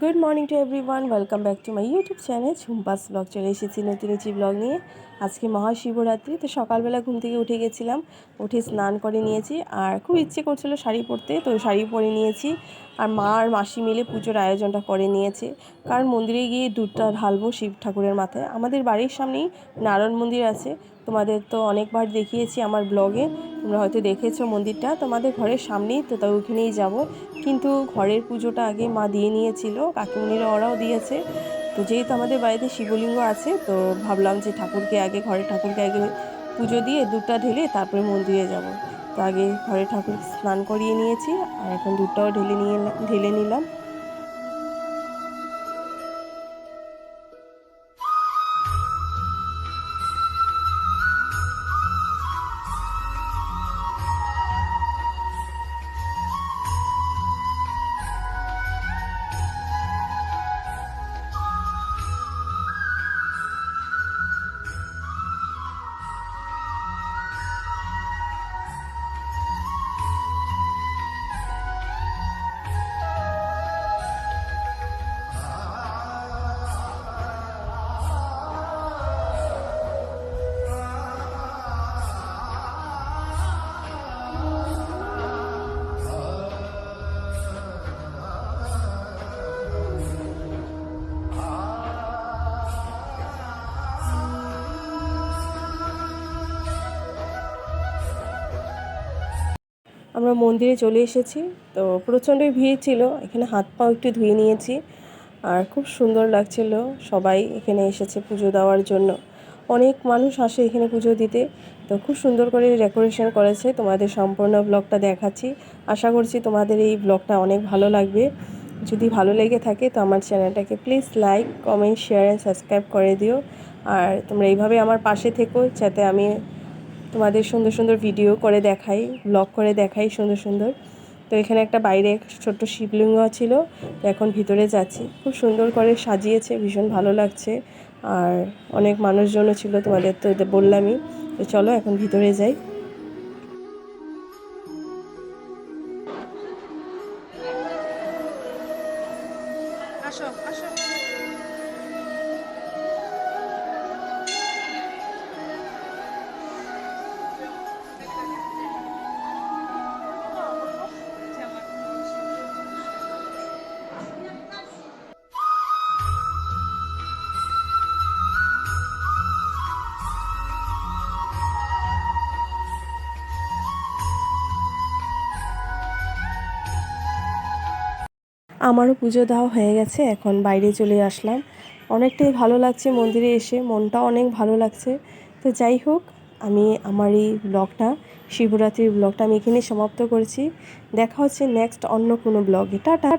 Good morning to everyone welcome back to my YouTube channel Jhumpa's blog চলে এসেছি নতুন একটি ব্লগ নিয়ে। আজকে মহাশিবরাত্রি, তো সকালবেলা ঘুম থেকে উঠে গেছিলাম। উঠে স্নান করে নিয়েছি। আর খুব ইচ্ছে করছিল শাড়ি পরতে, তো শাড়ি পরে নিয়েছি। আর মা আর মাসি মিলে পুজোর আয়োজনটা করে নিয়েছে। কারণ মন্দিরে গিয়ে দুধটা ঢালবো শিব ঠাকুরের মাথায়। আমাদের বাড়ির সামনেই নারায়ণ মন্দির আছে। তোমাদের তো অনেকবার দেখিয়েছি আমার ব্লগে। তোমরা হয়তো দেখেছ মন্দিরটা। তোমাদের ঘরের সামনেই তো তাই ওখানেই যাব। কিন্তু ঘরের পুজোটা আগে মা দিয়ে নিয়েছিল, কাকিমণিরা ওরাও দিয়েছে। তো যেহেতু আমাদের বাড়িতে শিবলিঙ্গ আছে, তো ভাবলাম যে ঠাকুরকে আগে, ঘরের ঠাকুরকে আগে পুজো দিয়ে দুধটা ঢেলে তারপরে মন্দিরে যাব। তো আগে ঘরে ঠাকুর স্নান করিয়ে নিয়েছি আর এখন দুধটাও ঢেলে নিয়ে ঢেলে নিলাম। আমরা মন্দিরে চলে এসেছি। তো প্রচণ্ডই ভিড় ছিল, এখানে হাত পাও একটু ধুয়ে নিয়েছি। আর খুব সুন্দর লাগছিল সবাই এখানে এসেছে পুজো দেওয়ার জন্য। অনেক মানুষ আসে এখানে পুজো দিতে। তো খুব সুন্দর করে ডেকোরেশন করেছে। তোমাদের সম্পূর্ণ ব্লগটা দেখাচ্ছি। আশা করছি তোমাদের এই ব্লগটা অনেক ভালো লাগবে। যদি ভালো লেগে থাকে তো আমার চ্যানেলটাকে please like, comment, share and subscribe করে দিও। আর তোমরা এইভাবে আমার পাশে থেকো, যাতে আমি তোমাদের সুন্দর সুন্দর ভিডিও করে দেখাই ব্লগ করে দেখাই সুন্দর সুন্দর। তো এখানে একটা বাইরে ছোট্ট শিবলিঙ্গ ছিল, তো এখন ভিতরে যাচ্ছি। খুব সুন্দর করে সাজিয়েছে, ভীষণ ভালো লাগছে। আর অনেক মানুষজনও ছিল তোমাদের তো বললামই। তো চলো এখন ভিতরে যাই। আসো আসো। আমারও পুজো দেওয়া হয়ে গেছে, এখন বাইরে চলে আসলাম। অনেকটাই ভালো লাগছে মন্দিরে এসে মনটা অনেক ভালো লাগছে। তো যাই হোক, আমি আমার এই ব্লগটা, শিবরাত্রির ব্লগটা আমি এখানে সমাপ্ত করেছি। দেখা হচ্ছে নেক্সট অন্য কোনো ব্লগে। টাটা!